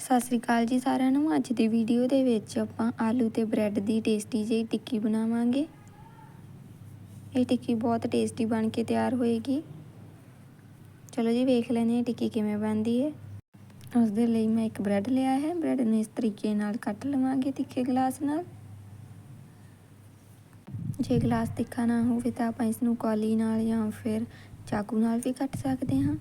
ਸਤਿ ਸ੍ਰੀ ਅਕਾਲ ਜੀ ਸਾਰਿਆਂ ਨੂੰ। ਅੱਜ ਦੀ ਵੀਡੀਓ ਦੇ ਵਿੱਚ ਆਪਾਂ ਆਲੂ ਤੇ ਬ੍ਰੈਡ ਦੀ ਟੇਸਟੀ ਜਿਹੀ ਟਿੱਕੀ ਬਣਾਵਾਂਗੇ। ਇਹ ਟਿੱਕੀ ਬਹੁਤ ਟੇਸਟੀ ਬਣ ਕੇ ਤਿਆਰ ਹੋਏਗੀ। ਚਲੋ ਜੀ ਵੇਖ ਲੈਂਦੇ ਹਾਂ ਟਿੱਕੀ ਕਿਵੇਂ ਬਣਦੀ ਹੈ। ਉਸ ਦੇ ਲਈ ਮੈਂ ਇੱਕ ਬ੍ਰੈਡ ਲਿਆ ਹੈ। ਬ੍ਰੈਡ ਨੂੰ ਇਸ ਤਰੀਕੇ ਨਾਲ ਕੱਟ ਲਵਾਂਗੇ ਤਿੱਖੇ ਗਲਾਸ ਨਾਲ। ਜੇ ਗਲਾਸ ਤਿੱਖਾ ਨਾ ਹੋਵੇ ਤਾਂ ਆਪਾਂ ਇਸ ਨੂੰ ਕੌਲੀ ਨਾਲ ਜਾਂ ਫਿਰ ਚਾਕੂ ਨਾਲ ਵੀ ਕੱਟ ਸਕਦੇ ਹਾਂ।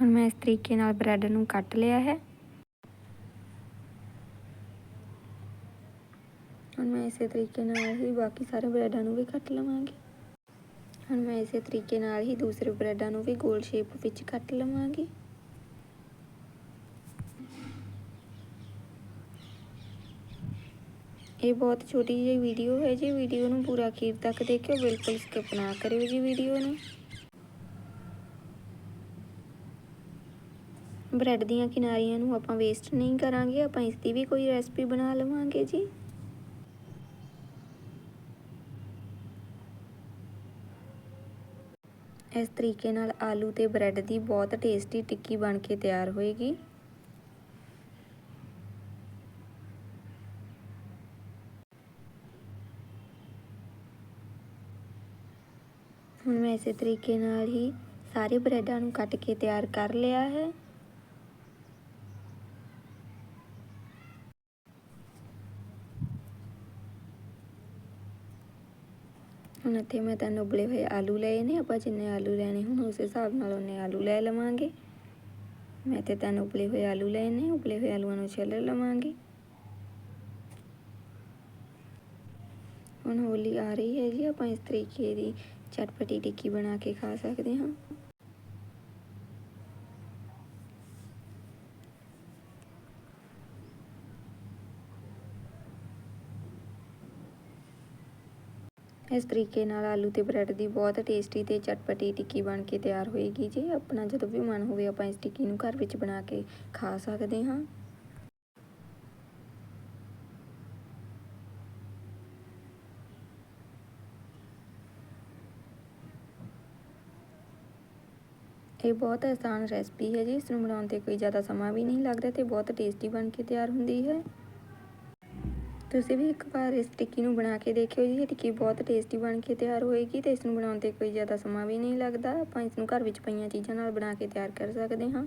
ਹੁਣ ਮੈਂ ਇਸ ਤਰੀਕੇ ਨਾਲ ਬ੍ਰੈਡ ਨੂੰ ਕੱਟ ਲਿਆ ਹੈ। ਹੁਣ ਮੈਂ ਇਸੇ ਤਰੀਕੇ ਨਾਲ ਹੀ ਬਾਕੀ ਸਾਰੇ ਬ੍ਰੈਡਾਂ ਨੂੰ ਵੀ ਕੱਟ ਲਵਾਂਗੀ। ਹੁਣ ਮੈਂ ਇਸੇ ਤਰੀਕੇ ਨਾਲ ਹੀ ਦੂਸਰੇ ਬ੍ਰੈਡਾਂ ਨੂੰ ਵੀ ਗੋਲ ਸ਼ੇਪ ਵਿੱਚ ਕੱਟ ਲਵਾਂਗੀ। ਇਹ ਬਹੁਤ ਛੋਟੀ ਜਿਹੀ ਵੀਡੀਓ ਹੈ ਜੀ। ਵੀਡੀਓ ਨੂੰ ਪੂਰਾ ਅਖੀਰ ਤੱਕ ਦੇਖਿਓ। ਬਿਲਕੁਲ ਸਕਿਪ ਨਾ ਕਰਿਓ ਜੀ ਵੀਡੀਓ ਨੂੰ। ਬ੍ਰੈਡ ਦੀਆਂ ਕਿਨਾਰੀਆਂ ਨੂੰ ਆਪਾਂ ਵੇਸਟ ਨਹੀਂ ਕਰਾਂਗੇ, ਆਪਾਂ ਇਸ ਦੀ ਵੀ ਕੋਈ ਰੈਸਪੀ ਬਣਾ ਲਵਾਂਗੇ ਜੀ। ਇਸ ਤਰੀਕੇ ਨਾਲ ਆਲੂ ਤੇ ਬ੍ਰੈਡ ਦੀ ਬਹੁਤ ਟੇਸਟੀ ਟਿੱਕੀ ਬਣ ਕੇ ਤਿਆਰ ਹੋਏਗੀ। ਹੁਣ ਮੈਂ ਇਸੇ ਤਰੀਕੇ ਨਾਲ ਹੀ ਸਾਰੇ ਬ੍ਰੈਡਾਂ ਨੂੰ ਕੱਟ ਕੇ ਤਿਆਰ ਕਰ ਲਿਆ ਹੈ। ਇੱਥੇ ਮੈਂ ਤਿੰਨ ਉਬਲੇ ਹੋਏ ਆਲੂ ਲਏ ਨੇ, ਆਪਾਂ ਜਿੰਨੇ ਆਲੂ ਲੈਣੇ ਹੁਣ ਉਸ ਹਿਸਾਬ ਨਾਲ ਉਹਨੇ ਆਲੂ ਲੈ ਲਵਾਂਗੇ। ਮੈਂ ਤੇ ਤਿੰਨ ਉਬਲੇ ਹੋਏ ਆਲੂ ਲਏ ਨੇ ਉਬਲੇ ਹੋਏ ਆਲੂਆਂ ਨੂੰ ਛਿੱਲ ਲਵਾਂਗੇ। ਹੁਣ ਹੋਲੀ ਆ ਰਹੀ ਹੈ ਜੀ, ਆਪਾਂ ਇਸ ਤਰੀਕੇ ਦੀ ਚਟਪਟੀ ਟਿੱਕੀ ਬਣਾ ਕੇ ਖਾ ਸਕਦੇ ਹਾਂ। ਇਸ ਤਰੀਕੇ ਨਾਲ ਆਲੂ ਤੇ ਬ੍ਰੈਡ ਦੀ ਬਹੁਤ ਟੇਸਟੀ ਤੇ ਚਟਪਟੀ ਟਿੱਕੀ ਬਣ ਕੇ ਤਿਆਰ ਹੋਏਗੀ। ਜੀ ਆਪਣਾ ਜਦੋਂ ਵੀ ਮਨ ਹੋਵੇ, ਆਪਾਂ ਇਸ ਟਿੱਕੀ ਨੂੰ ਘਰ ਵਿੱਚ ਬਣਾ ਕੇ ਖਾ ਸਕਦੇ ਹਾਂ। ਇਹ ਬਹੁਤ ਆਸਾਨ ਰੈਸਪੀ ਹੈ ਜੀ। ਇਸ ਨੂੰ ਬਣਾਉਣ ਤੇ ਕੋਈ ਜ਼ਿਆਦਾ ਸਮਾਂ ਵੀ ਨਹੀਂ ਲੱਗਦਾ ਤੇ ਬਹੁਤ ਟੇਸਟੀ ਬਣ ਕੇ ਤਿਆਰ ਹੁੰਦੀ ਹੈ। ਤੁਸੀਂ ਵੀ ਇੱਕ ਵਾਰ ਇਸ ਟਿੱਕੀ ਨੂੰ ਬਣਾ ਕੇ ਦੇਖਿਓ ਜੀ, ਇਹ ਟਿੱਕੀ ਬਹੁਤ ਟੇਸਟੀ ਬਣ ਕੇ ਤਿਆਰ ਹੋਏਗੀ ਤੇ ਇਸ ਨੂੰ ਬਣਾਉਣ ਤੇ ਕੋਈ ਜ਼ਿਆਦਾ ਸਮਾਂ ਵੀ ਨਹੀਂ ਲੱਗਦਾ। ਆਪਾਂ ਇਸ ਨੂੰ ਘਰ ਵਿੱਚ ਪਈਆਂ ਚੀਜ਼ਾਂ ਨਾਲ ਬਣਾ ਕੇ ਤਿਆਰ ਕਰ ਸਕਦੇ ਹਾਂ।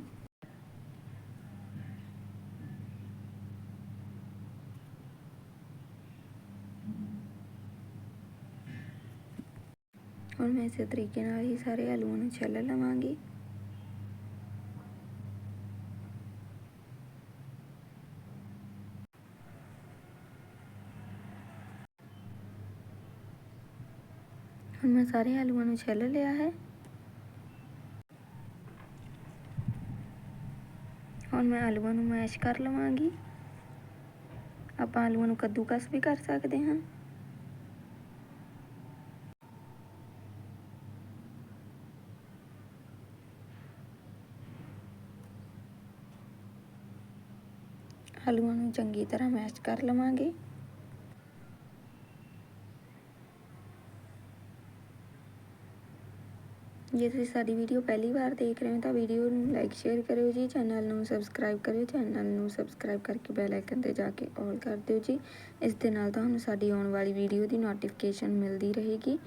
ਹੁਣ ਮੈਂ ਇਸੇ ਤਰੀਕੇ ਨਾਲ ਹੀ ਸਾਰੇ ਆਲੂਆਂ ਨੂੰ ਛਿੱਲ ਲਵਾਂਗੀ। ਹੁਣ ਸਾਰੇ ਆਲੂਆਂ ਨੂੰ ਛਿੱਲ ਲਿਆ ਹੈ। ਹੁਣ ਮੈਂ ਆਲੂਆਂ ਨੂੰ ਮੈਸ਼ ਕਰ ਲਵਾਂਗੀ। ਆਪਾਂ ਆਲੂਆਂ ਨੂੰ ਕੱਦੂਕਸ ਵੀ ਕਰ ਸਕਦੇ ਹਾਂ। ਆਲੂਆਂ ਨੂੰ ਚੰਗੀ ਤਰ੍ਹਾਂ ਮੈਸ਼ ਕਰ ਲਵਾਂਗੇ। ਜੇ ਤੁਸੀਂ ਸਾਡੀ ਵੀਡੀਓ ਪਹਿਲੀ ਵਾਰ ਦੇਖ ਰਹੇ ਹੋ ਤਾਂ ਵੀਡੀਓ ਨੂੰ ਲਾਈਕ ਸ਼ੇਅਰ ਕਰਿਓ ਜੀ ਚੈਨਲ ਨੂੰ ਸਬਸਕ੍ਰਾਈਬ ਕਰਿਓ ਚੈਨਲ ਨੂੰ ਸਬਸਕ੍ਰਾਈਬ ਕਰਕੇ ਬੈਲ ਆਈਕਨ ਤੇ ਜਾ ਕੇ ਆਲ ਕਰ ਦਿਓ ਜੀ। ਇਸ ਦੇ ਨਾਲ ਤੁਹਾਨੂੰ ਸਾਡੀ ਆਉਣ ਵਾਲੀ ਵੀਡੀਓ ਦੀ ਨੋਟੀਫਿਕੇਸ਼ਨ ਮਿਲਦੀ ਰਹੇਗੀ।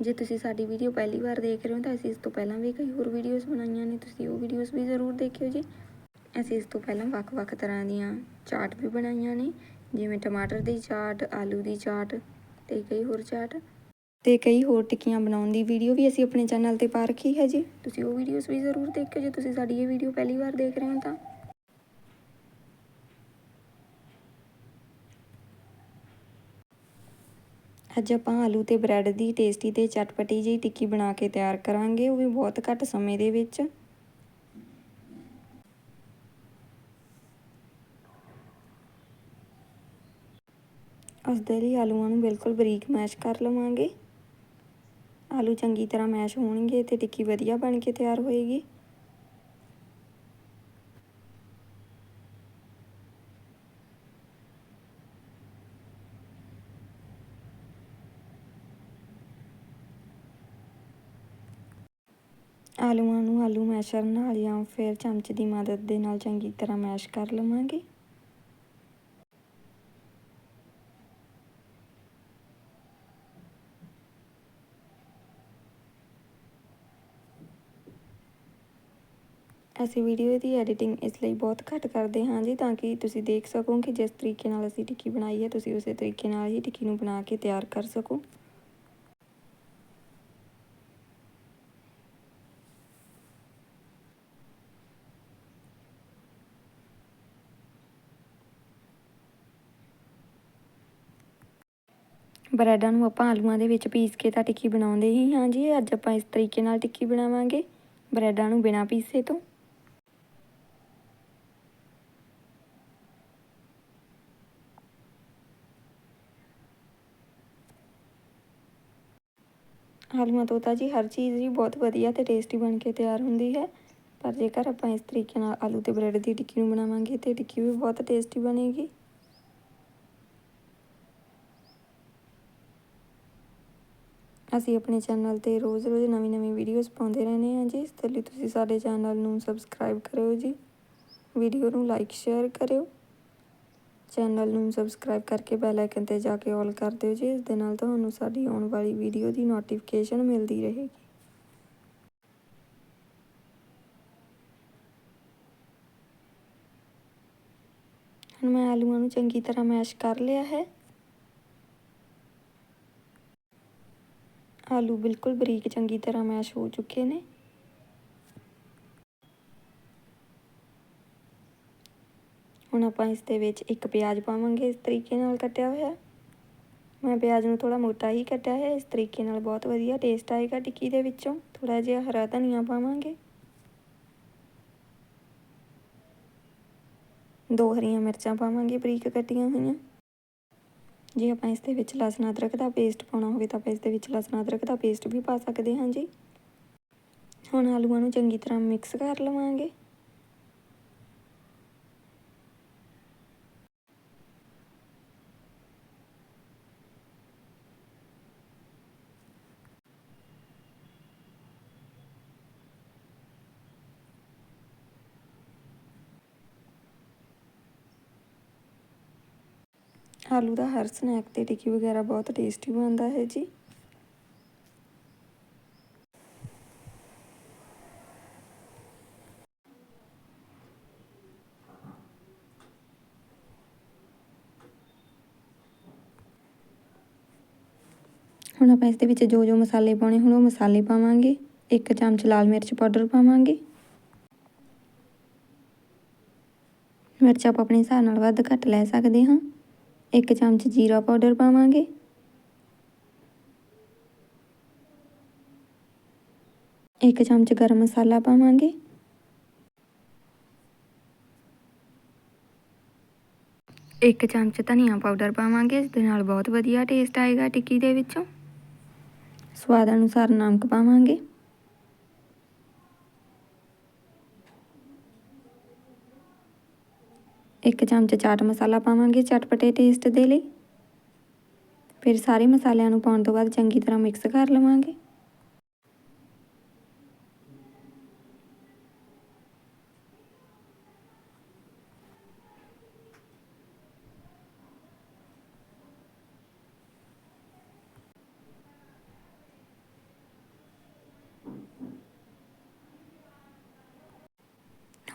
ਜੇ ਤੁਸੀਂ ਸਾਡੀ ਵੀਡੀਓ ਪਹਿਲੀ ਵਾਰ ਦੇਖ ਰਹੇ ਹੋ ਤਾਂ ਅਸੀਂ ਇਸ ਤੋਂ ਪਹਿਲਾਂ ਵੀ ਕਈ ਹੋਰ ਵੀਡੀਓਜ਼ ਬਣਾਈਆਂ ਨੇ, ਤੁਸੀਂ ਉਹ ਵੀਡੀਓਜ਼ ਵੀ ਜ਼ਰੂਰ ਦੇਖਿਓ ਜੀ। ਅਸੀਂ ਇਸ ਤੋਂ ਪਹਿਲਾਂ ਵੱਖ-ਵੱਖ ਤਰ੍ਹਾਂ ਦੀਆਂ ਚਾਟ ਵੀ ਬਣਾਈਆਂ ਨੇ, ਜਿਵੇਂ ਟਮਾਟਰ ਦੀ ਚਾਟ, ਆਲੂ ਦੀ ਚਾਟ ਤੇ ਕਈ ਹੋਰ ਚਾਟ। ਤੇ ਕਈ ਹੋਰ ਟਿੱਕੀਆਂ ਬਣਾਉਣ ਦੀ ਵੀਡੀਓ ਵੀ ਅਸੀਂ ਆਪਣੇ ਚੈਨਲ ਤੇ ਪਾ ਰੱਖੀ ਹੈ ਜੀ। ਤੁਸੀਂ ਉਹ ਵੀਡੀਓਜ਼ ਵੀ ਜ਼ਰੂਰ ਦੇਖਿਓ ਜੇ ਤੁਸੀਂ ਸਾਡੀ ਇਹ ਵੀਡੀਓ ਪਹਿਲੀ ਵਾਰ ਦੇਖ ਰਹੇ ਹੋ ਤਾਂ। ਅੱਜ ਆਪਾਂ ਆਲੂ ਤੇ ਬ੍ਰੈਡ ਦੀ ਟੇਸਟੀ ਤੇ ਚਟਪਟੀ ਜਿਹੀ ਟਿੱਕੀ ਬਣਾ ਕੇ ਤਿਆਰ ਕਰਾਂਗੇ, ਉਹ ਵੀ ਬਹੁਤ ਘੱਟ ਸਮੇਂ ਦੇ ਵਿੱਚ। ਉਸ ਦੇ ਲਈ ਆਲੂਆਂ ਨੂੰ ਬਿਲਕੁਲ ਬਰੀਕ ਮੈਸ਼ ਕਰ ਲਵਾਂਗੇ। ਆਲੂ ਚੰਗੀ ਤਰ੍ਹਾਂ ਮੈਸ਼ ਹੋਣਗੇ ਤੇ ਟਿੱਕੀ ਵਧੀਆ ਬਣ ਕੇ ਤਿਆਰ ਹੋਏਗੀ। ਆਲੂਆਂ ਨੂੰ ਆਲੂ ਮੈਸ਼ਰ ਨਾਲ ਜਾਂ ਫਿਰ ਚਮਚ ਦੀ ਮਦਦ ਦੇ ਨਾਲ ਚੰਗੀ ਤਰ੍ਹਾਂ ਮੈਸ਼ ਕਰ ਲਵਾਂਗੇ। ਅਸੀਂ ਵੀਡੀਓ ਦੀ ਐਡੀਟਿੰਗ ਇਸ ਲਈ ਬਹੁਤ ਘੱਟ ਕਰਦੇ ਹਾਂ ਜੀ, ਤਾਂ ਕਿ ਤੁਸੀਂ ਦੇਖ ਸਕੋ ਕਿ ਜਿਸ ਤਰੀਕੇ ਨਾਲ ਅਸੀਂ ਟਿੱਕੀ ਬਣਾਈ ਹੈ, ਤੁਸੀਂ ਉਸੇ ਤਰੀਕੇ ਨਾਲ ਹੀ ਟਿੱਕੀ ਨੂੰ ਬਣਾ ਕੇ ਤਿਆਰ ਕਰ ਸਕੋ। ਬਰੈਡਾਂ ਨੂੰ ਆਪਾਂ ਆਲੂਆਂ ਦੇ ਵਿੱਚ ਪੀਸ ਕੇ ਤਾਂ ਟਿੱਕੀ ਬਣਾਉਂਦੇ ਹੀ ਹਾਂ ਜੀ, ਅੱਜ ਆਪਾਂ ਇਸ ਤਰੀਕੇ ਨਾਲ ਟਿੱਕੀ ਬਣਾਵਾਂਗੇ। ਬਰੈਡਾਂ ਨੂੰ ਬਿਨਾਂ ਪੀਸੇ ਤੋਂ। ਆਲੂਆਂ ਤੋਂ ਤਾਂ ਜੀ, ਹਰ ਚੀਜ਼ ਹੀ ਬਹੁਤ ਵਧੀਆ ਤੇ ਟੇਸਟੀ ਬਣ ਕੇ ਤਿਆਰ ਹੁੰਦੀ ਹੈ। ਪਰ ਜੇਕਰ ਆਪਾਂ ਇਸ ਤਰੀਕੇ ਨਾਲ ਆਲੂ ਤੇ ਬ੍ਰੈਡ ਦੀ ਟਿੱਕੀ ਨੂੰ ਬਣਾਵਾਂਗੇ ਤੇ ਟਿੱਕੀ ਵੀ ਬਹੁਤ ਟੇਸਟੀ ਬਣੇਗੀ। ਅਸੀਂ ਆਪਣੇ ਚੈਨਲ ਤੇ ਰੋਜ਼-ਰੋਜ਼ ਨਵੀਂ-ਨਵੀਂ ਵੀਡੀਓਜ਼ ਪਾਉਂਦੇ ਰਹਿੰਦੇ ਹਾਂ ਜੀ। ਇਸ ਲਈ ਤੁਸੀਂ ਸਾਡੇ ਚੈਨਲ ਨੂੰ ਸਬਸਕ੍ਰਾਈਬ ਕਰਿਓ ਜੀ। ਵੀਡੀਓ ਨੂੰ ਲਾਈਕ ਸ਼ੇਅਰ ਕਰਿਓ। ਚੈਨਲ ਨੂੰ ਸਬਸਕ੍ਰਾਈਬ ਕਰਕੇ ਬੈਲ ਆਈਕਨ ਤੇ ਜਾ ਕੇ ਆਲ ਕਰ ਦਿਓ ਜੀ। ਇਸ ਦੇ ਨਾਲ ਤੁਹਾਨੂੰ ਸਾਡੀ ਆਉਣ ਵਾਲੀ ਵੀਡੀਓ ਦੀ ਨੋਟੀਫਿਕੇਸ਼ਨ ਮਿਲਦੀ ਰਹੇਗੀ। ਹੁਣ ਮੈਂ ਆਲੂਆਂ ਨੂੰ ਚੰਗੀ ਤਰ੍ਹਾਂ ਮੈਸ਼ ਕਰ ਲਿਆ ਹੈ। ਆਲੂ ਬਿਲਕੁਲ ਬਰੀਕ ਚੰਗੀ ਤਰ੍ਹਾਂ ਮੈਸ਼ ਹੋ ਚੁੱਕੇ ਨੇ। ਹੁਣ ਆਪਾਂ ਇਸ ਦੇ ਵਿੱਚ ਇੱਕ ਪਿਆਜ਼ ਪਾਵਾਂਗੇ, ਇਸ ਤਰੀਕੇ ਨਾਲ ਕੱਟਿਆ ਹੋਇਆ। ਮੈਂ ਪਿਆਜ਼ ਨੂੰ ਥੋੜਾ ਮੋਟਾ ਹੀ ਕੱਟਿਆ ਹੈ, ਇਸ ਤਰੀਕੇ ਨਾਲ ਬਹੁਤ ਵਧੀਆ ਟੇਸਟ ਆਏਗਾ ਟਿੱਕੀ ਦੇ ਵਿੱਚੋਂ। ਥੋੜਾ ਜਿਹਾ ਹਰਾ ਧਨੀਆ ਪਾਵਾਂਗੇ। ਦੋ ਹਰੀਆਂ ਮਿਰਚਾਂ ਪਾਵਾਂਗੇ ਬਰੀਕ ਕੱਟੀਆਂ ਹੋਈਆਂ। ਜੇ ਆਪਾਂ ਇਸ ਦੇ ਵਿੱਚ ਲਸਣ ਅਦਰਕ ਦਾ ਪੇਸਟ ਪਾਉਣਾ ਹੋਵੇ ਤਾਂ ਆਪਾਂ ਇਸ ਦੇ ਵਿੱਚ ਲਸਣ ਅਦਰਕ ਦਾ ਪੇਸਟ ਵੀ ਪਾ ਸਕਦੇ ਹਾਂ ਜੀ। ਹੁਣ ਆਲੂਆਂ ਨੂੰ ਚੰਗੀ ਤਰ੍ਹਾਂ ਮਿਕਸ ਕਰ ਲਵਾਂਗੇ। ਆਲੂ ਦਾ ਹਰ ਸਨੈਕ ਤੇ ਟਿੱਕੀ ਵਗੈਰਾ ਬਹੁਤ ਟੇਸਟੀ ਬਣਦਾ ਹੈ ਜੀ। ਹੁਣ ਆਪਾਂ ਇਸ ਦੇ ਵਿੱਚ ਜੋ ਜੋ ਮਸਾਲੇ ਪਾਉਣੇ ਹੁਣ ਉਹ ਮਸਾਲੇ ਪਾਵਾਂਗੇ। ਇੱਕ ਚਮਚ ਲਾਲ ਮਿਰਚ ਪਾਊਡਰ ਪਾਵਾਂਗੇ। ਮਿਰਚ ਆਪਾਂ ਆਪਣੇ ਹਿਸਾਬ ਨਾਲ ਵੱਧ ਘੱਟ ਲੈ ਸਕਦੇ ਹਾਂ। ਇੱਕ ਚਮਚ ਜੀਰਾ ਪਾਊਡਰ ਪਾਵਾਂਗੇ। ਇੱਕ ਚਮਚ ਗਰਮ ਮਸਾਲਾ ਪਾਵਾਂਗੇ। ਇੱਕ ਚਮਚ ਧਨੀਆ ਪਾਊਡਰ ਪਾਵਾਂਗੇ, ਇਸ ਦੇ ਨਾਲ ਬਹੁਤ ਵਧੀਆ ਟੇਸਟ ਆਏਗਾ ਟਿੱਕੀ ਦੇ ਵਿੱਚੋਂ। ਸਵਾਦ ਅਨੁਸਾਰ ਨਮਕ ਪਾਵਾਂਗੇ। ਇੱਕ ਚਮਚ ਚਾਟ ਮਸਾਲਾ ਪਾਵਾਂਗੇ ਚਟਪਟੇ ਟੇਸਟ ਦੇ ਲਈ। ਫਿਰ ਸਾਰੇ ਮਸਾਲਿਆਂ ਨੂੰ ਪਾਉਣ ਤੋਂ ਬਾਅਦ ਚੰਗੀ ਤਰ੍ਹਾਂ ਮਿਕਸ ਕਰ ਲਵਾਂਗੇ।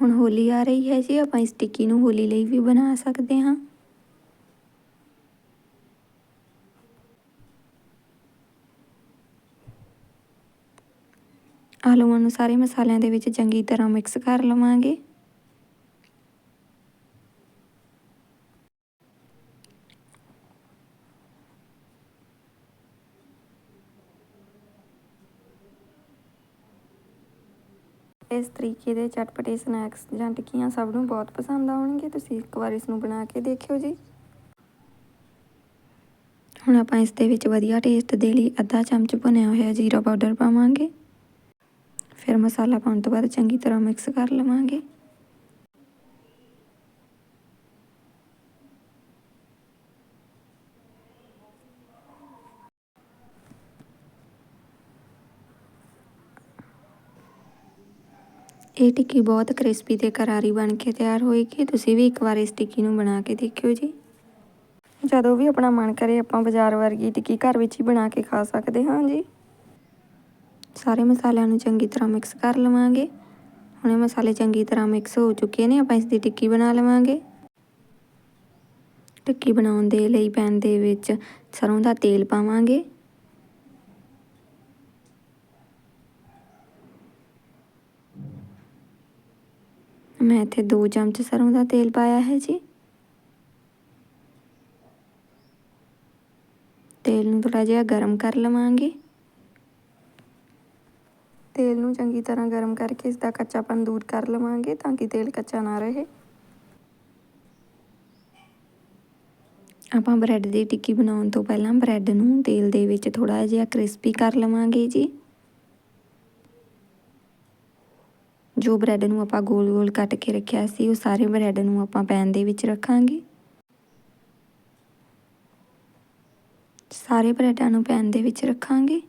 ਹੁਣ ਹੋਲੀ ਆ ਰਹੀ ਹੈ ਜੀ, ਆਪਾਂ ਇਸ ਟਿੱਕੀ ਨੂੰ ਹੋਲੀ ਲਈ ਵੀ ਬਣਾ ਸਕਦੇ ਹਾਂ। ਆਲੂਆਂ ਨੂੰ ਸਾਰੇ ਮਸਾਲਿਆਂ ਦੇ ਵਿੱਚ ਚੰਗੀ ਤਰ੍ਹਾਂ ਮਿਕਸ ਕਰ ਲਵਾਂਗੇ। ਇਸ ਤਰੀਕੇ ਦੇ ਚਟਪਟੇ ਸਨੈਕਸ ਜਾਂ ਟਿੱਕੀਆਂ ਸਭ ਨੂੰ ਬਹੁਤ ਪਸੰਦ ਆਉਣਗੇ। ਤੁਸੀਂ ਇੱਕ ਵਾਰ ਇਸ ਨੂੰ ਬਣਾ ਕੇ ਦੇਖਿਓ ਜੀ। ਹੁਣ ਆਪਾਂ ਇਸ ਦੇ ਵਿੱਚ ਵਧੀਆ ਟੇਸਟ ਦੇ ਲਈ ਅੱਧਾ ਚਮਚ ਭੁੰਨਿਆ ਹੋਇਆ ਜੀਰਾ ਪਾਊਡਰ ਪਾਵਾਂਗੇ। ਫਿਰ ਮਸਾਲਾ ਪਾਉਣ ਤੋਂ ਬਾਅਦ ਚੰਗੀ ਤਰ੍ਹਾਂ ਮਿਕਸ ਕਰ ਲਵਾਂਗੇ। ਇਹ ਟਿੱਕੀ ਬਹੁਤ ਕ੍ਰਿਸਪੀ ਤੇ ਕਰਾਰੀ ਬਣ ਕੇ ਤਿਆਰ ਹੋਏਗੀ। ਤੁਸੀਂ ਵੀ ਇੱਕ ਵਾਰ ਇਸ ਟਿੱਕੀ ਨੂੰ ਬਣਾ ਕੇ ਦੇਖਿਓ ਜੀ। ਜਦੋਂ ਵੀ ਆਪਣਾ ਮਨ ਕਰੇ, ਆਪਾਂ ਬਾਜ਼ਾਰ ਵਰਗੀ ਟਿੱਕੀ ਘਰ ਵਿੱਚ ਹੀ ਬਣਾ ਕੇ ਖਾ ਸਕਦੇ ਹਾਂ ਜੀ। ਸਾਰੇ ਮਸਾਲਿਆਂ ਨੂੰ ਚੰਗੀ ਤਰ੍ਹਾਂ ਮਿਕਸ ਕਰ ਲਵਾਂਗੇ। ਹੁਣ ਇਹ ਮਸਾਲੇ ਚੰਗੀ ਤਰ੍ਹਾਂ ਮਿਕਸ ਹੋ ਚੁੱਕੇ ਨੇ, ਆਪਾਂ ਇਸ ਦੀ ਟਿੱਕੀ ਬਣਾ ਲਵਾਂਗੇ। ਟਿੱਕੀ ਬਣਾਉਣ ਦੇ ਲਈ ਪੈਨ ਦੇ ਵਿੱਚ ਸਰੋਂ ਦਾ ਤੇਲ ਪਾਵਾਂਗੇ। ਮੈਂ ਇੱਥੇ 2 ਚਮਚ ਸਰੋਂ ਦਾ ਤੇਲ ਪਾਇਆ ਹੈ ਜੀ। ਤੇਲ ਨੂੰ ਥੋੜਾ ਜਿਹਾ ਗਰਮ ਕਰ ਲਵਾਂਗੇ। ਤੇਲ ਨੂੰ ਚੰਗੀ ਤਰ੍ਹਾਂ ਗਰਮ ਕਰਕੇ ਇਸ ਦਾ ਕੱਚਾਪਨ ਦੂਰ ਕਰ ਲਵਾਂਗੇ ਤਾਂ ਕਿ ਤੇਲ ਕੱਚਾ ਨਾ ਰਹੇ। ਆਪਾਂ ਬ੍ਰੈਡ ਦੀ ਟਿੱਕੀ ਬਣਾਉਣ ਤੋਂ ਪਹਿਲਾਂ ਬ੍ਰੈਡ ਨੂੰ ਤੇਲ ਦੇ ਵਿੱਚ ਥੋੜਾ ਜਿਹਾ ਕ੍ਰਿਸਪੀ ਕਰ ਲਵਾਂਗੇ ਜੀ। ਜੋ ਬ੍ਰੈਡ ਨੂੰ ਆਪਾਂ ਗੋਲ-ਗੋਲ ਕੱਟ ਕੇ ਰੱਖਿਆ ਸੀ, ਉਹ ਸਾਰੇ ਬ੍ਰੈਡ ਨੂੰ ਆਪਾਂ ਪੈਨ ਦੇ ਵਿੱਚ ਰੱਖਾਂਗੇ। ਸਾਰੇ ਬ੍ਰੈਡਾਂ ਨੂੰ ਪੈਨ ਦੇ ਵਿੱਚ ਰੱਖਾਂਗੇ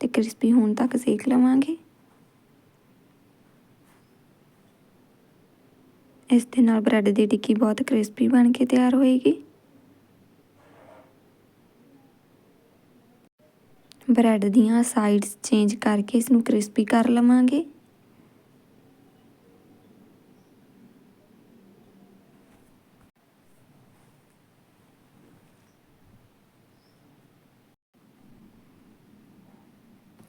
ਤੇ ਕ੍ਰਿਸਪੀ ਹੋਣ ਤੱਕ ਸੇਕ ਲਵਾਂਗੇ। ਇਸ ਦੇ ਨਾਲ ਬ੍ਰੈਡ ਦੀ ਟਿੱਕੀ ਬਹੁਤ ਕ੍ਰਿਸਪੀ ਬਣ ਕੇ ਤਿਆਰ ਹੋਏਗੀ। ਬ੍ਰੈਡ ਦੀਆਂ ਸਾਈਡਸ ਚੇਂਜ ਕਰਕੇ ਇਸ ਨੂੰ ਕ੍ਰਿਸਪੀ ਕਰ ਲਵਾਂਗੇ।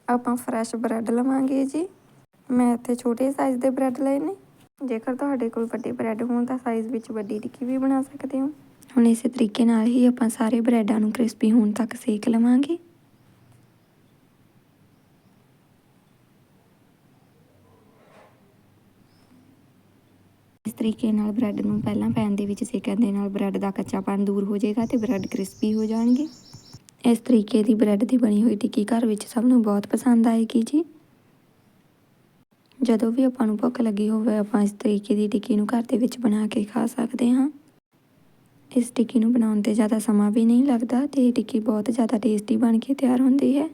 ਆਪਾਂ ਫਰੈਸ਼ ਬ੍ਰੈਡ ਲਵਾਂਗੇ ਜੀ। ਮੈਂ ਇੱਥੇ ਛੋਟੇ ਸਾਈਜ਼ ਦੇ ਬ੍ਰੈਡ ਲਏ ਨੇ। ਜੇਕਰ ਤੁਹਾਡੇ ਕੋਲ ਵੱਡੇ ਬ੍ਰੈਡ ਹੋਣ ਤਾਂ ਸਾਈਜ਼ ਵਿੱਚ ਵੱਡੀ ਟਿੱਕੀ ਵੀ ਬਣਾ ਸਕਦੇ ਹੋ। ਹੁਣ ਇਸੇ ਤਰੀਕੇ ਨਾਲ ਹੀ ਆਪਾਂ ਸਾਰੇ ਬ੍ਰੈਡਾਂ ਨੂੰ ਕ੍ਰਿਸਪੀ ਹੋਣ ਤੱਕ ਸੇਕ ਲਵਾਂਗੇ। ਇਸ ਤਰੀਕੇ ਨਾਲ ਬ੍ਰੈਡ ਨੂੰ ਪਹਿਲਾਂ ਪੈਨ ਦੇ ਵਿੱਚ ਸੇਕਣ ਦੇ ਨਾਲ ਬ੍ਰੈਡ ਦਾ ਕੱਚਾਪਣ ਦੂਰ ਹੋ ਜਾਏਗਾ ਤੇ ਬ੍ਰੈਡ ਕ੍ਰਿਸਪੀ ਹੋ ਜਾਣਗੇ। ਇਸ ਤਰੀਕੇ ਦੀ ਬ੍ਰੈਡ ਦੀ ਬਣੀ ਹੋਈ ਟਿੱਕੀ ਘਰ ਵਿੱਚ ਸਭ ਨੂੰ ਬਹੁਤ ਪਸੰਦ ਆਏਗੀ ਜੀ। ਜਦੋਂ ਵੀ ਆਪਾਂ ਨੂੰ ਭੁੱਖ ਲੱਗੀ ਹੋਵੇ, ਆਪਾਂ ਇਸ ਤਰੀਕੇ ਦੀ ਟਿੱਕੀ ਨੂੰ ਘਰ ਦੇ ਵਿੱਚ ਬਣਾ ਕੇ ਖਾ ਸਕਦੇ ਹਾਂ। ਇਸ ਟਿੱਕੀ ਨੂੰ ਬਣਾਉਣ ਤੇ ਜ਼ਿਆਦਾ ਸਮਾਂ ਵੀ ਨਹੀਂ ਲੱਗਦਾ ਤੇ ਇਹ ਟਿੱਕੀ ਬਹੁਤ ਜ਼ਿਆਦਾ ਟੇਸਟੀ ਬਣ ਕੇ ਤਿਆਰ ਹੁੰਦੀ ਹੈ।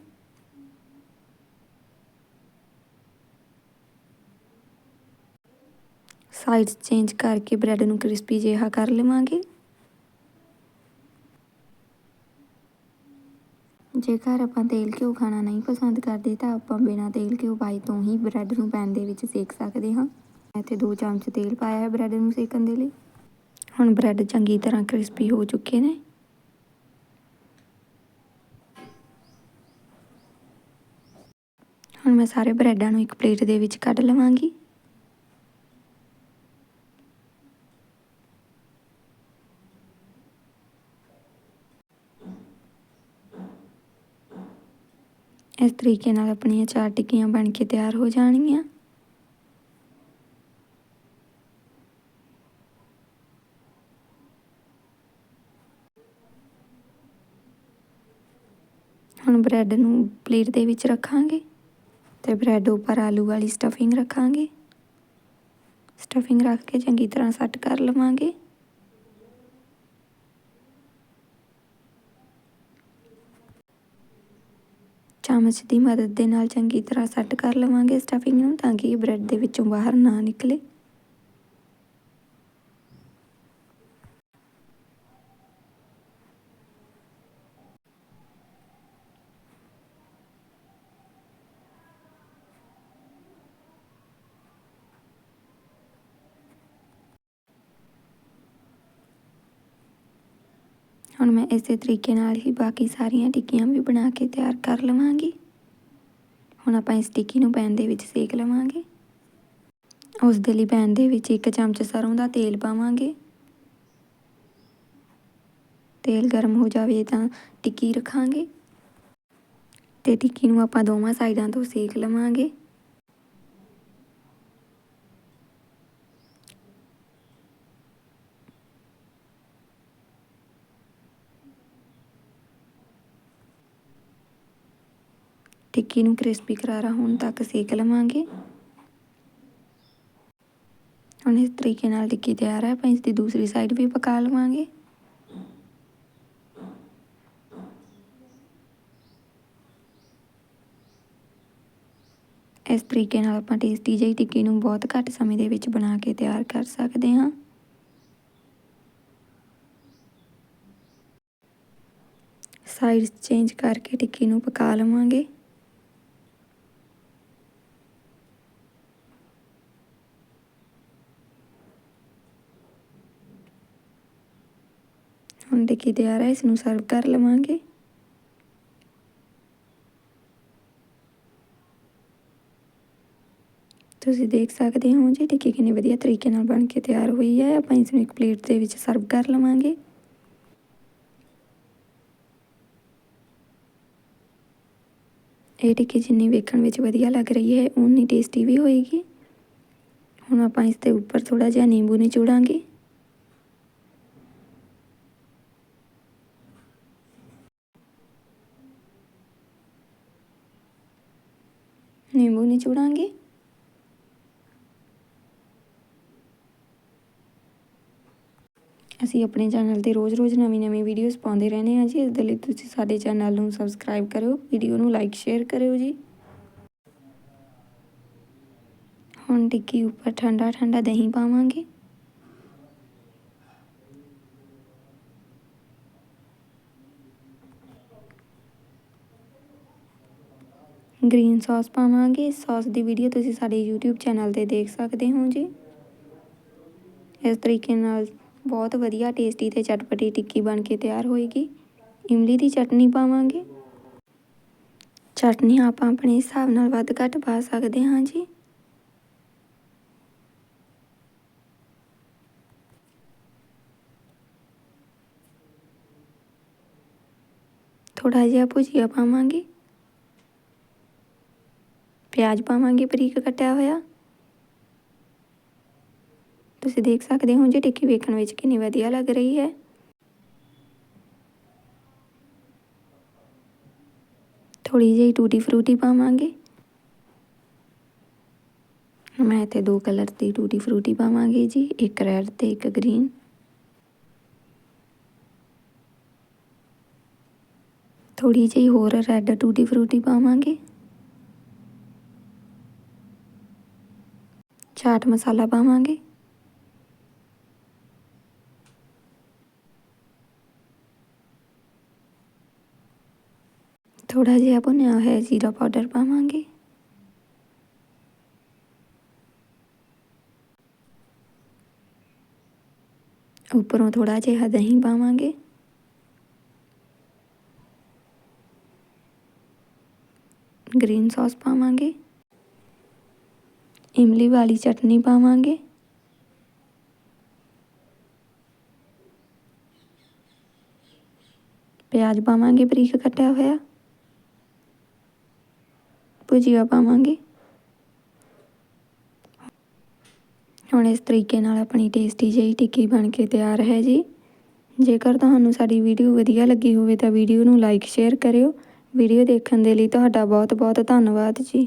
ਸਾਈਡਸ ਚੇਂਜ ਕਰਕੇ ਬ੍ਰੈਡ ਨੂੰ ਕ੍ਰਿਸਪੀ ਜਿਹਾ ਕਰ ਲਵਾਂਗੇ। ਜੇਕਰ ਆਪਾਂ ਤੇਲ ਘਿਓ ਖਾਣਾ ਨਹੀਂ ਪਸੰਦ ਕਰਦੇ, ਤਾਂ ਆਪਾਂ ਬਿਨਾਂ ਤੇਲ ਘਿਓ ਪਾਈ ਤੋਂ ਹੀ ਬ੍ਰੈਡ ਨੂੰ ਪੈਨ ਦੇ ਵਿੱਚ ਸੇਕ ਸਕਦੇ ਹਾਂ। ਮੈਂ ਇੱਥੇ 2 ਚਮਚ ਤੇਲ ਪਾਇਆ ਹੈ ਬ੍ਰੈਡ ਨੂੰ ਸੇਕਣ ਦੇ ਲਈ। ਹੁਣ ਬ੍ਰੈਡ ਚੰਗੀ ਤਰ੍ਹਾਂ ਕ੍ਰਿਸਪੀ ਹੋ ਚੁੱਕੇ ਨੇ। ਹੁਣ ਮੈਂ ਸਾਰੇ ਬ੍ਰੈਡਾਂ ਨੂੰ ਇੱਕ ਪਲੇਟ ਦੇ ਵਿੱਚ ਕੱਢ ਲਵਾਂਗੀ। ਇਸ ਤਰੀਕੇ ਨਾਲ ਆਪਣੀਆਂ ਚਾਰ ਟਿੱਕੀਆਂ ਬਣ ਕੇ ਤਿਆਰ ਹੋ ਜਾਣਗੀਆਂ। ਹੁਣ ਬ੍ਰੈਡ ਨੂੰ ਪਲੇਟ ਦੇ ਵਿੱਚ ਰੱਖਾਂਗੇ ਤੇ ਬ੍ਰੈਡ ਉੱਪਰ ਆਲੂ ਵਾਲੀ ਸਟਫਿੰਗ ਰੱਖਾਂਗੇ। ਸਟਫਿੰਗ ਰੱਖ ਕੇ ਚੰਗੀ ਤਰ੍ਹਾਂ ਸੈੱਟ ਕਰ ਲਵਾਂਗੇ। ਚਮਚ ਦੀ ਮਦਦ ਦੇ ਨਾਲ ਚੰਗੀ ਤਰ੍ਹਾਂ ਸੈੱਟ ਕਰ ਲਵਾਂਗੇ ਸਟਫਿੰਗ ਨੂੰ ਤਾਂ ਕਿ ਇਹ ਬ੍ਰੈਡ ਦੇ ਵਿੱਚੋਂ ਬਾਹਰ ਨਾ ਨਿਕਲੇ। ਹੁਣ ਮੈਂ ਇਸੇ ਤਰੀਕੇ ਨਾਲ ਹੀ ਬਾਕੀ ਸਾਰੀਆਂ ਟਿੱਕੀਆਂ ਵੀ ਬਣਾ ਕੇ ਤਿਆਰ ਕਰ ਲਵਾਂਗੀ। ਹੁਣ ਆਪਾਂ ਇਸ ਟਿੱਕੀ ਨੂੰ ਪੈਨ ਦੇ ਵਿੱਚ ਸੇਕ ਲਵਾਂਗੇ। ਉਸ ਦੇ ਲਈ ਪੈਨ ਦੇ ਵਿੱਚ ਇੱਕ ਚਮਚ ਸਰੋਂ ਦਾ ਤੇਲ ਪਾਵਾਂਗੇ। ਤੇਲ ਗਰਮ ਹੋ ਜਾਵੇ ਤਾਂ ਟਿੱਕੀ ਰੱਖਾਂਗੇ। ਤੇ ਟਿੱਕੀ ਨੂੰ ਆਪਾਂ ਦੋਵਾਂ ਸਾਈਡਾਂ ਤੋਂ ਸੇਕ ਲਵਾਂਗੇ। ਟਿੱਕੀ ਨੂੰ ਕ੍ਰਿਸਪੀ ਕਰਾਰਾ ਹੋਣ ਤੱਕ ਸੇਕ ਲਵਾਂਗੇ। ਹੁਣ ਇਸ ਤਰੀਕੇ ਨਾਲ ਟਿੱਕੀ ਤਿਆਰ ਹੈ, ਆਪਾਂ ਇਸ ਦੀ ਦੂਸਰੀ ਸਾਈਡ ਵੀ ਪਕਾ ਲਵਾਂਗੇ। ਇਸ ਤਰੀਕੇ ਨਾਲ ਆਪਾਂ ਟੇਸਟੀ ਜਿਹੀ ਟਿੱਕੀ ਨੂੰ ਬਹੁਤ ਘੱਟ ਸਮੇਂ ਦੇ ਵਿੱਚ ਬਣਾ ਕੇ ਤਿਆਰ ਕਰ ਸਕਦੇ ਹਾਂ। ਸਾਈਡਸ ਚੇਂਜ ਕਰਕੇ ਟਿੱਕੀ ਨੂੰ ਪਕਾ ਲਵਾਂਗੇ। ਹੁਣ ਟਿੱਕੀ ਤਿਆਰ ਹੈ ਇਸ ਨੂੰ ਸਰਵ ਕਰ ਲਵਾਂਗੇ। ਤੁਸੀਂ ਦੇਖ ਸਕਦੇ ਹੋ ਜੀ ਟਿੱਕੀ ਕਿੰਨੀ ਵਧੀਆ ਤਰੀਕੇ ਨਾਲ ਬਣ ਕੇ ਤਿਆਰ ਹੋਈ ਹੈ। ਆਪਾਂ ਇਸ ਨੂੰ ਇੱਕ ਪਲੇਟ ਦੇ ਵਿੱਚ ਸਰਵ ਕਰ ਲਵਾਂਗੇ। ਇਹ ਟਿੱਕੀ ਜਿੰਨੀ ਵੇਖਣ ਵਿੱਚ ਵਧੀਆ ਲੱਗ ਰਹੀ ਹੈ ਉਨੀ ਟੇਸਟੀ ਵੀ ਹੋਏਗੀ। ਹੁਣ ਆਪਾਂ ਇਸ ਦੇ ਉੱਪਰ ਥੋੜਾ ਜਿਹਾ ਨਿੰਬੂ ਨਿਚੋੜਾਂਗੇ। ਨਿੰਬੂ ਅਸੀਂ ਆਪਣੇ ਚੈਨਲ ਤੇ ਰੋਜ਼-ਰੋਜ਼ ਨਵੀਂ-ਨਵੀਂ ਵੀਡੀਓਜ਼ ਪਾਉਂਦੇ ਰਹਿੰਦੇ ਹਾਂ ਜੀ। ਇਸ ਦੇ ਲਈ ਤੁਸੀਂ ਸਾਡੇ ਚੈਨਲ ਨੂੰ ਸਬਸਕ੍ਰਾਈਬ ਕਰਿਓ ਵੀਡੀਓ ਨੂੰ ਲਾਈਕ ਸ਼ੇਅਰ ਕਰਿਓ ਜੀ। ਹੁਣ ਟਿੱਕੀ ਉੱਪਰ ਠੰਡਾ ਠੰਡਾ ਦਹੀਂ ਪਾਵਾਂਗੇ। ਗ੍ਰੀਨ ਸੌਸ ਪਾਵਾਂਗੇ। ਇਸ ਸੌਸ ਦੀ ਵੀਡੀਓ ਤੁਸੀਂ ਸਾਡੇ YouTube ਚੈਨਲ ਤੇ ਦੇਖ ਸਕਦੇ ਹੋ ਜੀ। ਇਸ ਤਰੀਕੇ ਨਾਲ ਬਹੁਤ ਵਧੀਆ ਟੇਸਟੀ ਤੇ ਚਟਪਟੀ ਟਿੱਕੀ ਬਣ ਕੇ ਤਿਆਰ ਹੋਏਗੀ। ਇਮਲੀ ਦੀ ਚਟਨੀ ਪਾਵਾਂਗੇ। ਚਟਨੀ ਆਪਾਂ ਆਪਣੇ ਹਿਸਾਬ ਨਾਲ ਵੱਧ ਘੱਟ ਪਾ ਸਕਦੇ ਹਾਂ ਜੀ। ਥੋੜਾ ਜਿਹਾ ਭੁਜੀਆ ਪਾਵਾਂਗੇ। ਪਿਆਜ਼ ਪਾਵਾਂਗੇ, ਬਰੀਕ ਕੱਟਿਆ ਹੋਇਆ। ਤੁਸੀਂ ਦੇਖ ਸਕਦੇ ਹੋ ਜੀ ਟਿੱਕੀ ਵੇਖਣ ਵਿੱਚ ਕਿੰਨੀ ਵਧੀਆ ਲੱਗ ਰਹੀ ਹੈ। ਥੋੜੀ ਜਿਹੀ ਟੂਟੀ ਫਰੂਟੀ ਪਾਵਾਂਗੇ। ਮੈਂ ਤੇ ਦੋ ਕਲਰ ਦੀ ਟੂਟੀ ਫਰੂਟੀ ਪਾਵਾਂਗੇ ਜੀ, ਇੱਕ ਰੈੱਡ ਤੇ ਇੱਕ ਗ੍ਰੀਨ। ਥੋੜੀ ਜਿਹੀ ਹੋਰ ਰੈੱਡ ਟੂਟੀ ਫਰੂਟੀ ਪਾਵਾਂਗੇ। ਚਾਟ ਮਸਾਲਾ ਪਾਵਾਂਗੇ ਥੋੜਾ ਜਿਹਾ ਭੁੰਨਿਆ ਹੋਇਆ ਜੀਰਾ ਪਾਊਡਰ ਪਾਵਾਂਗੇ ਉੱਪਰੋਂ ਥੋੜਾ ਜਿਹਾ ਦਹੀਂ ਪਾਵਾਂਗੇ ਗ੍ਰੀਨ ਸੌਸ ਪਾਵਾਂਗੇ ਇਮਲੀ ਵਾਲੀ ਚਟਨੀ ਪਾਵਾਂਗੇ। ਪਿਆਜ਼ ਪਾਵਾਂਗੇ ਬਰੀਕ ਕੱਟਿਆ ਹੋਇਆ। ਭੁਜੀਆ ਪਾਵਾਂਗੇ। ਹੁਣ ਇਸ ਤਰੀਕੇ ਨਾਲ ਆਪਣੀ ਟੇਸਟੀ ਜਿਹੀ ਟਿੱਕੀ ਬਣ ਕੇ ਤਿਆਰ ਹੈ ਜੀ। ਜੇਕਰ ਤੁਹਾਨੂੰ ਸਾਡੀ ਵੀਡੀਓ ਵਧੀਆ ਲੱਗੀ ਹੋਵੇ ਤਾਂ ਵੀਡੀਓ ਨੂੰ ਲਾਈਕ ਸ਼ੇਅਰ ਕਰਿਓ। ਵੀਡੀਓ ਦੇਖਣ ਦੇ ਲਈ ਤੁਹਾਡਾ ਬਹੁਤ ਬਹੁਤ ਧੰਨਵਾਦ ਜੀ।